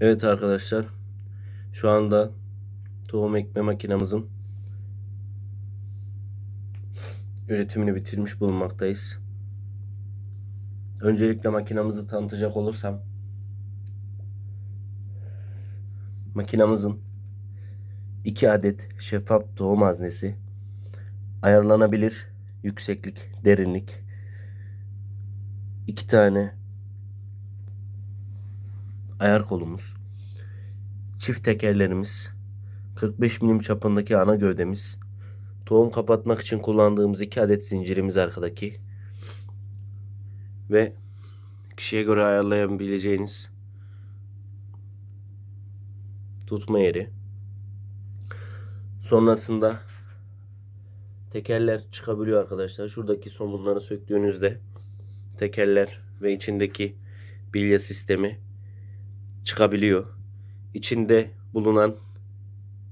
Evet arkadaşlar. Şu anda tohum ekme makinamızın üretimini bitirmiş bulunmaktayız. Öncelikle makinamızı tanıtacak olursam makinamızın 2 adet şeffaf tohum haznesi ayarlanabilir yükseklik, derinlik 2 tane ayar kolumuz, çift tekerlerimiz, 45 milim çapındaki ana gövdemiz, tohum kapatmak için kullandığımız 2 adet zincirimiz arkadaki ve kişiye göre ayarlayabileceğiniz tutma yeri. Sonrasında tekerler çıkabiliyor arkadaşlar. Şuradaki somunları söktüğünüzde tekerler ve içindeki bilye sistemi çıkabiliyor. İçinde bulunan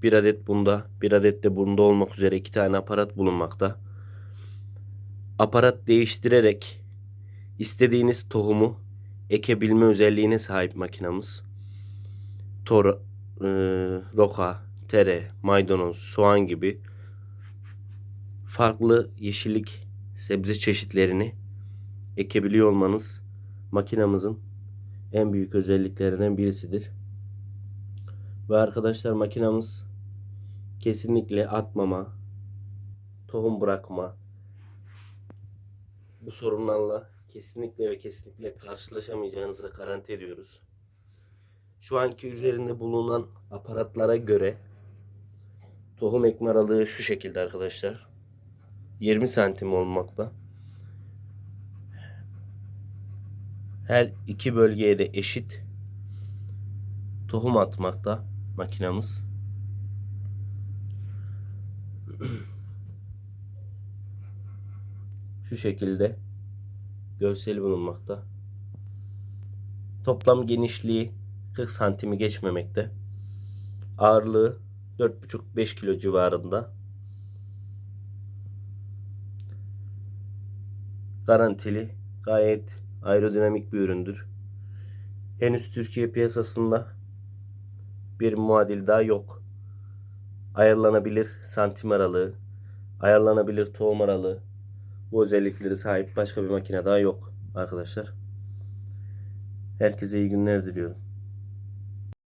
bir adet bunda, bir adet de bunda olmak üzere iki tane aparat bulunmakta. Aparat değiştirerek istediğiniz tohumu ekebilme özelliğine sahip makinamız. Tor, e, roka, tere, maydanoz, soğan gibi farklı yeşillik sebze çeşitlerini ekebiliyor olmanız makinamızın en büyük özelliklerinden birisidir. Ve arkadaşlar makinamız kesinlikle atmama, tohum bırakma bu sorunlarla kesinlikle ve kesinlikle karşılaşamayacağınızı garanti ediyoruz. Şu anki üzerinde bulunan aparatlara göre tohum ekme aralığı şu şekilde arkadaşlar. 20 santim olmakta. Her iki bölgeye de eşit tohum atmakta makinamız. Şu şekilde görseli bulunmakta. Toplam genişliği 40 santimi geçmemekte. Ağırlığı 4,5-5 kilo civarında. Garantili, gayet aerodinamik bir üründür. Henüz Türkiye piyasasında bir muadil daha yok. Ayarlanabilir santim aralığı, ayarlanabilir tohum aralığı bu özellikleri sahip başka bir makine daha yok arkadaşlar. Herkese iyi günler diliyorum.